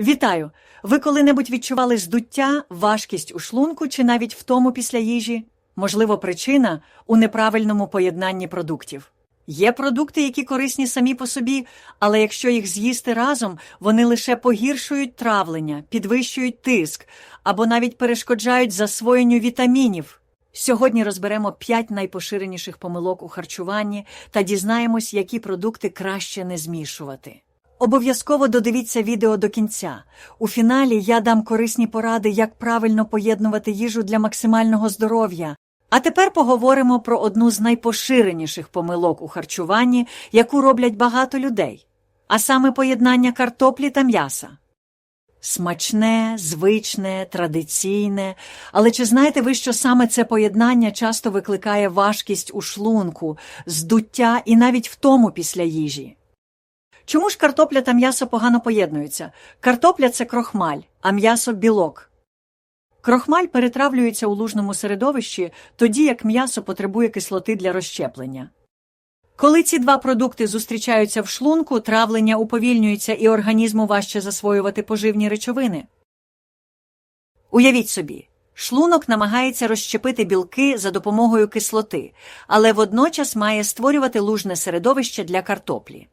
Вітаю! Ви коли-небудь відчували здуття, важкість у шлунку чи навіть втому після їжі? Можливо, причина у неправильному поєднанні продуктів. Є продукти, які корисні самі по собі, але якщо їх з'їсти разом, вони лише погіршують травлення, підвищують тиск або навіть перешкоджають засвоєнню вітамінів. Сьогодні розберемо 5 найпоширеніших помилок у харчуванні та дізнаємось, які продукти краще не змішувати. Обов'язково додивіться відео до кінця. У фіналі я дам корисні поради, як правильно поєднувати їжу для максимального здоров'я. А тепер поговоримо про одну з найпоширеніших помилок у харчуванні, яку роблять багато людей, а саме поєднання картоплі та м'яса. Смачне, звичне, традиційне. Але чи знаєте ви, що саме це поєднання часто викликає важкість у шлунку, здуття і навіть втому після їжі? Чому ж картопля та м'ясо погано поєднуються? Картопля це крохмаль, а м'ясо білок. Крохмаль перетравлюється у лужному середовищі, тоді як м'ясо потребує кислоти для розщеплення. Коли ці два продукти зустрічаються в шлунку, травлення уповільнюється і організму важче засвоювати поживні речовини. Уявіть собі, шлунок намагається розщепити білки за допомогою кислоти, але водночас має створювати лужне середовище для картоплі.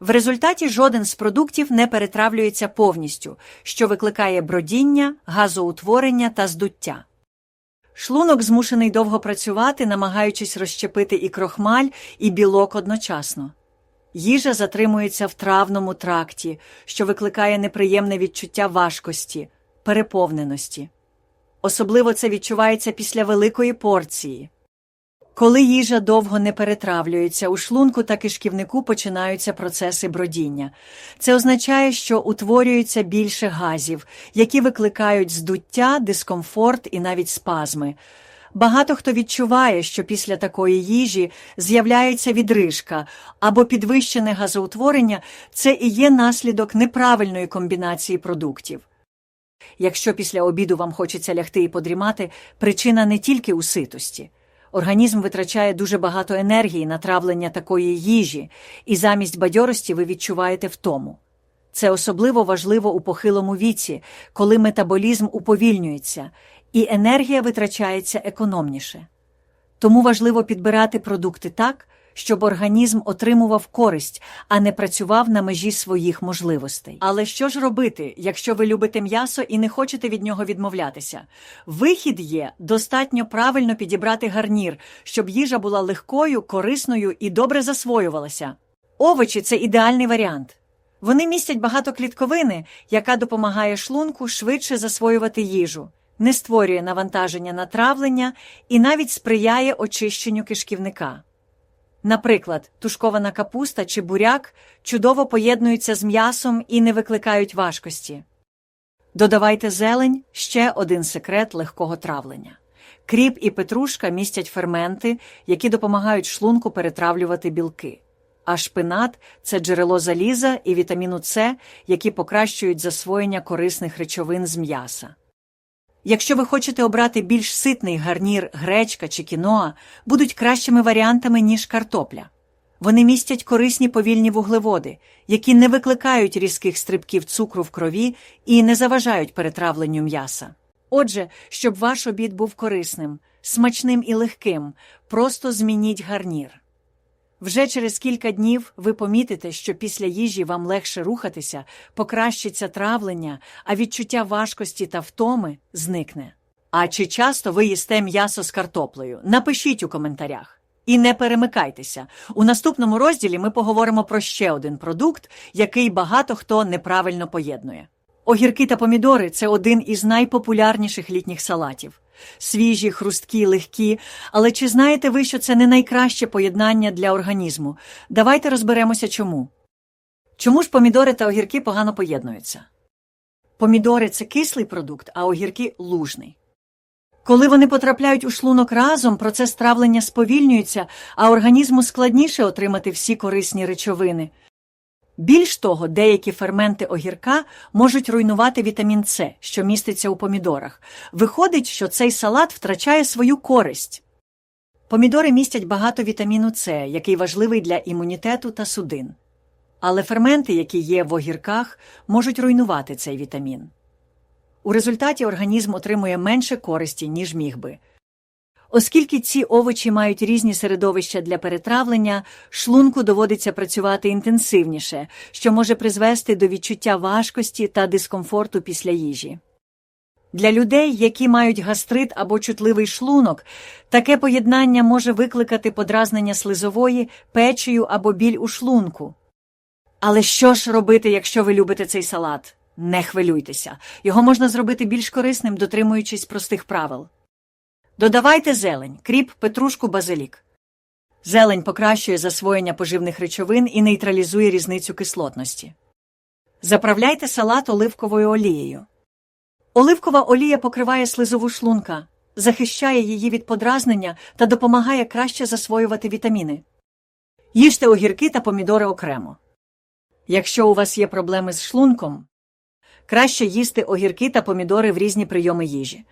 В результаті жоден з продуктів не перетравлюється повністю, що викликає бродіння, газоутворення та здуття. Шлунок змушений довго працювати, намагаючись розщепити і крохмаль, і білок одночасно. Їжа затримується в травному тракті, що викликає неприємне відчуття важкості, переповненості. Особливо це відчувається після великої порції. Коли їжа довго не перетравлюється, у шлунку та кишківнику починаються процеси бродіння. Це означає, що утворюється більше газів, які викликають здуття, дискомфорт і навіть спазми. Багато хто відчуває, що після такої їжі з'являється відрижка або підвищене газоутворення це і є наслідок неправильної комбінації продуктів. Якщо після обіду вам хочеться лягти і подрімати, причина не тільки у ситості. Організм витрачає дуже багато енергії на травлення такої їжі, і замість бадьорості ви відчуваєте втому. Це особливо важливо у похилому віці, коли метаболізм уповільнюється, і енергія витрачається економніше. Тому важливо підбирати продукти так, щоб організм отримував користь, а не працював на межі своїх можливостей. Але що ж робити, якщо ви любите м'ясо і не хочете від нього відмовлятися? Вихід є достатньо правильно підібрати гарнір, щоб їжа була легкою, корисною і добре засвоювалася. Овочі це ідеальний варіант. Вони містять багато клітковини, яка допомагає шлунку швидше засвоювати їжу, не створює навантаження на травлення і навіть сприяє очищенню кишківника. Наприклад, тушкована капуста чи буряк чудово поєднуються з м'ясом і не викликають важкості. Додавайте зелень ще один секрет легкого травлення. Кріп і петрушка містять ферменти, які допомагають шлунку перетравлювати білки. А шпинат це джерело заліза і вітаміну С, які покращують засвоєння корисних речовин з м'яса. Якщо ви хочете обрати більш ситний гарнір гречка чи кіноа, будуть кращими варіантами, ніж картопля. Вони містять корисні повільні вуглеводи, які не викликають різких стрибків цукру в крові і не заважають перетравленню м'яса. Отже, щоб ваш обід був корисним, смачним і легким, просто змініть гарнір. Вже через кілька днів ви помітите, що після їжі вам легше рухатися, покращиться травлення, а відчуття важкості та втоми зникне. А чи часто ви їсте м'ясо з картоплею? Напишіть у коментарях. І не перемикайтеся. У наступному розділі ми поговоримо про ще один продукт, який багато хто неправильно поєднує. Огірки та помідори це один із найпопулярніших літніх салатів. Свіжі, хрусткі, легкі. Але чи знаєте ви, що це не найкраще поєднання для організму? Давайте розберемося чому. Чому ж помідори та огірки погано поєднуються? Помідори це кислий продукт, а огірки лужний. Коли вони потрапляють у шлунок разом, процес травлення сповільнюється, а організму складніше отримати всі корисні речовини. Більш того, деякі ферменти огірка можуть руйнувати вітамін С, що міститься у помідорах. Виходить, що цей салат втрачає свою користь. Помідори містять багато вітаміну С, який важливий для імунітету та судин. але ферменти, які є в огірках, можуть руйнувати цей вітамін. У результаті організм отримує менше користі, ніж міг би. Оскільки ці овочі мають різні середовища для перетравлення, шлунку доводиться працювати інтенсивніше, що може призвести до відчуття важкості та дискомфорту після їжі. Для людей, які мають гастрит або чутливий шлунок, таке поєднання може викликати подразнення слизової, печею або біль у шлунку. Але що ж робити, якщо ви любите цей салат? Не хвилюйтеся. Його можна зробити більш корисним, дотримуючись простих правил. Додавайте зелень, кріп, петрушку, базилік. Зелень покращує засвоєння поживних речовин і нейтралізує різницю кислотності. Заправляйте салат оливковою олією. Оливкова олія покриває слизову шлунка, захищає її від подразнення та допомагає краще засвоювати вітаміни. Їжте огірки та помідори окремо. Якщо у вас є проблеми з шлунком, краще їсти огірки та помідори в різні прийоми їжі.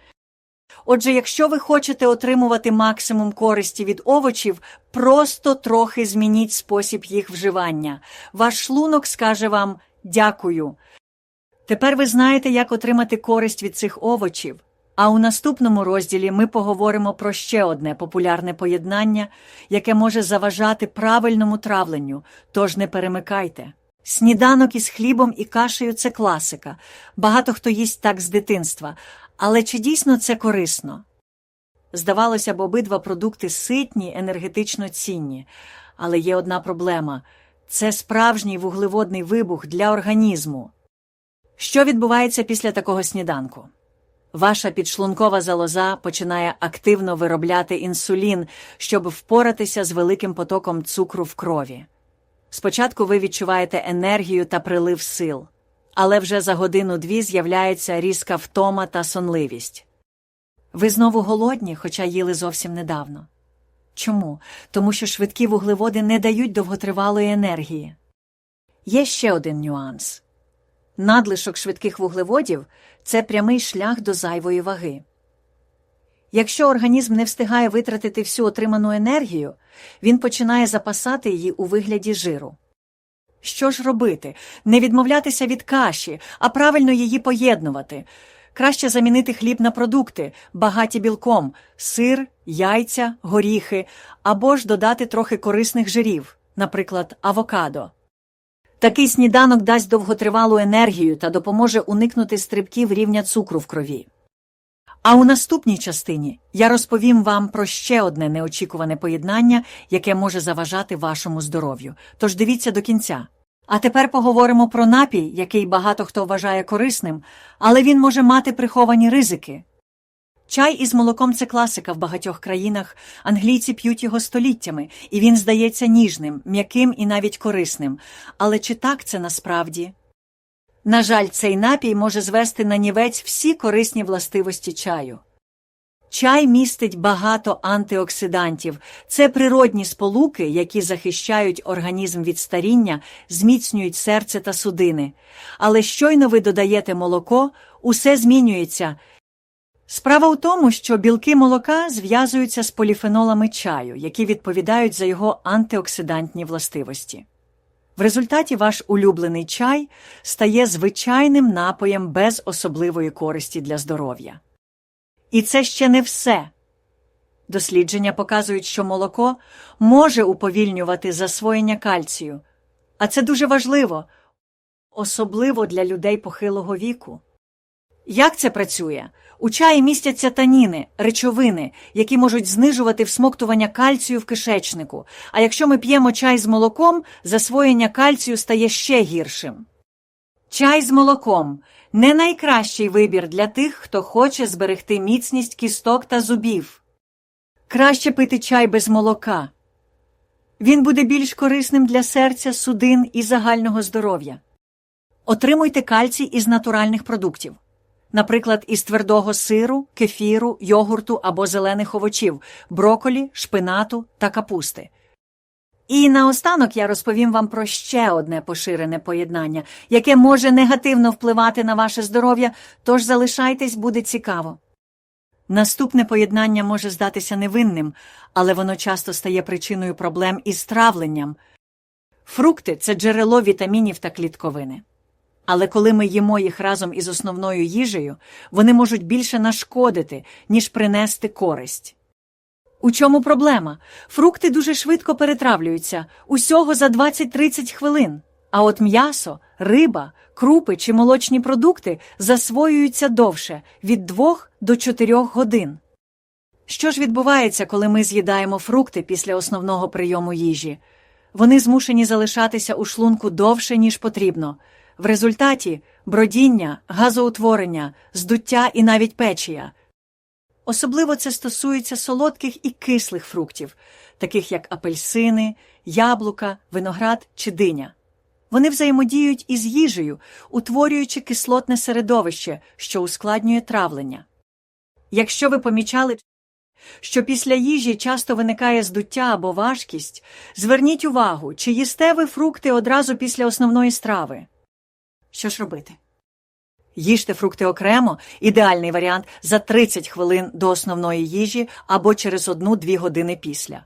Отже, якщо ви хочете отримувати максимум користі від овочів, просто трохи змініть спосіб їх вживання. Ваш шлунок скаже вам дякую. Тепер ви знаєте, як отримати користь від цих овочів. А у наступному розділі ми поговоримо про ще одне популярне поєднання, яке може заважати правильному травленню, тож не перемикайте. Сніданок із хлібом і кашею це класика. Багато хто їсть так з дитинства. Але чи дійсно це корисно? Здавалося б, обидва продукти ситні, енергетично цінні. Але є одна проблема це справжній вуглеводний вибух для організму. Що відбувається після такого сніданку? Ваша підшлункова залоза починає активно виробляти інсулін, щоб впоратися з великим потоком цукру в крові. Спочатку ви відчуваєте енергію та прилив сил, але вже за годину-дві з'являється різка втома та сонливість. Ви знову голодні, хоча їли зовсім недавно. Чому? Тому що швидкі вуглеводи не дають довготривалої енергії. Є ще один нюанс. Надлишок швидких вуглеводів це прямий шлях до зайвої ваги. Якщо організм не встигає витратити всю отриману енергію, він починає запасати її у вигляді жиру. Що ж робити? Не відмовлятися від каші, а правильно її поєднувати. Краще замінити хліб на продукти, багаті білком, сир, яйця, горіхи, або ж додати трохи корисних жирів, наприклад, авокадо. Такий сніданок дасть довготривалу енергію та допоможе уникнути стрибків рівня цукру в крові. А у наступній частині я розповім вам про ще одне неочікуване поєднання, яке може заважати вашому здоров'ю. Тож дивіться до кінця. А тепер поговоримо про напій, який багато хто вважає корисним, але він може мати приховані ризики. Чай із молоком це класика в багатьох країнах. Англійці п'ють його століттями, і він здається ніжним, м'яким і навіть корисним. Але чи так це насправді? На жаль, цей напій може звести на нівець всі корисні властивості чаю. Чай містить багато антиоксидантів. Це природні сполуки, які захищають організм від старіння, зміцнюють серце та судини. Але щойно ви додаєте молоко, усе змінюється. Справа у тому, що білки молока зв'язуються з поліфенолами чаю, які відповідають за його антиоксидантні властивості. В результаті ваш улюблений чай стає звичайним напоєм без особливої користі для здоров'я. І це ще не все. Дослідження показують, що молоко може уповільнювати засвоєння кальцію, а це дуже важливо, особливо для людей похилого віку. Як це працює? У чаї містяться таніни, речовини, які можуть знижувати всмоктування кальцію в кишечнику. А якщо ми п'ємо чай з молоком, засвоєння кальцію стає ще гіршим. Чай з молоком не найкращий вибір для тих, хто хоче зберегти міцність кісток та зубів. Краще пити чай без молока. Він буде більш корисним для серця, судин і загального здоров'я. Отримуйте кальцій із натуральних продуктів наприклад, із твердого сиру, кефіру, йогурту або зелених овочів, броколі, шпинату та капусти. І наостанок я розповім вам про ще одне поширене поєднання, яке може негативно впливати на ваше здоров'я, тож залишайтесь, буде цікаво. Наступне поєднання може здатися невинним, але воно часто стає причиною проблем із травленням. Фрукти це джерело вітамінів та клітковини. Але коли ми їмо їх разом із основною їжею, вони можуть більше нашкодити, ніж принести користь. У чому проблема? Фрукти дуже швидко перетравлюються, усього за 20-30 хвилин. А от м'ясо, риба, крупи чи молочні продукти засвоюються довше від 2 до 4 годин. Що ж відбувається, коли ми з'їдаємо фрукти після основного прийому їжі? Вони змушені залишатися у шлунку довше, ніж потрібно. В результаті бродіння, газоутворення, здуття і навіть печія. Особливо це стосується солодких і кислих фруктів, таких як апельсини, яблука, виноград чи диня. Вони взаємодіють із їжею, утворюючи кислотне середовище, що ускладнює травлення. Якщо ви помічали, що після їжі часто виникає здуття або важкість, зверніть увагу, чи їсте ви фрукти одразу після основної страви. Що ж робити? Їжте фрукти окремо ідеальний варіант за 30 хвилин до основної їжі або через 1-2 години після.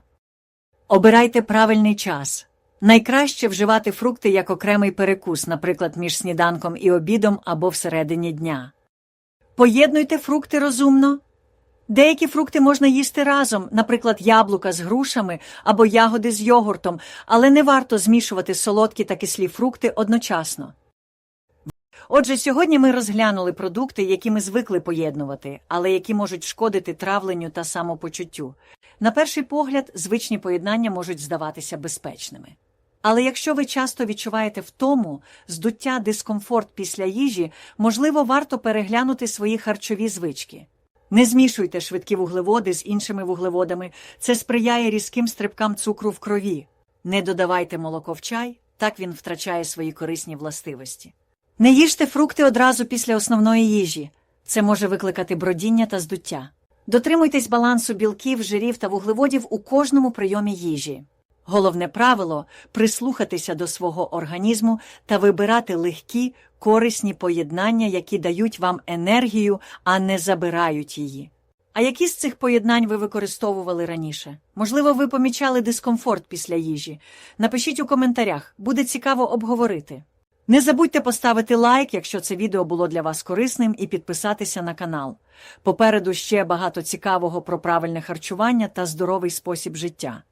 Обирайте правильний час. Найкраще вживати фрукти як окремий перекус, наприклад, між сніданком і обідом або всередині дня. Поєднуйте фрукти розумно. Деякі фрукти можна їсти разом, наприклад, яблука з грушами або ягоди з йогуртом, але не варто змішувати солодкі та кислі фрукти одночасно. Отже, сьогодні ми розглянули продукти, які ми звикли поєднувати, але які можуть шкодити травленню та самопочуттю. На перший погляд, звичні поєднання можуть здаватися безпечними. Але якщо ви часто відчуваєте втому, здуття, дискомфорт після їжі, можливо, варто переглянути свої харчові звички. Не змішуйте швидкі вуглеводи з іншими вуглеводами, це сприяє різким стрибкам цукру в крові. Не додавайте молоко в чай, так він втрачає свої корисні властивості. Не їжте фрукти одразу після основної їжі. Це може викликати бродіння та здуття. Дотримуйтесь балансу білків, жирів та вуглеводів у кожному прийомі їжі. Головне правило прислухатися до свого організму та вибирати легкі, корисні поєднання, які дають вам енергію, а не забирають її. А які з цих поєднань ви використовували раніше? Можливо, ви помічали дискомфорт після їжі. Напишіть у коментарях, буде цікаво обговорити. Не забудьте поставити лайк, якщо це відео було для вас корисним, і підписатися на канал. Попереду ще багато цікавого про правильне харчування та здоровий спосіб життя.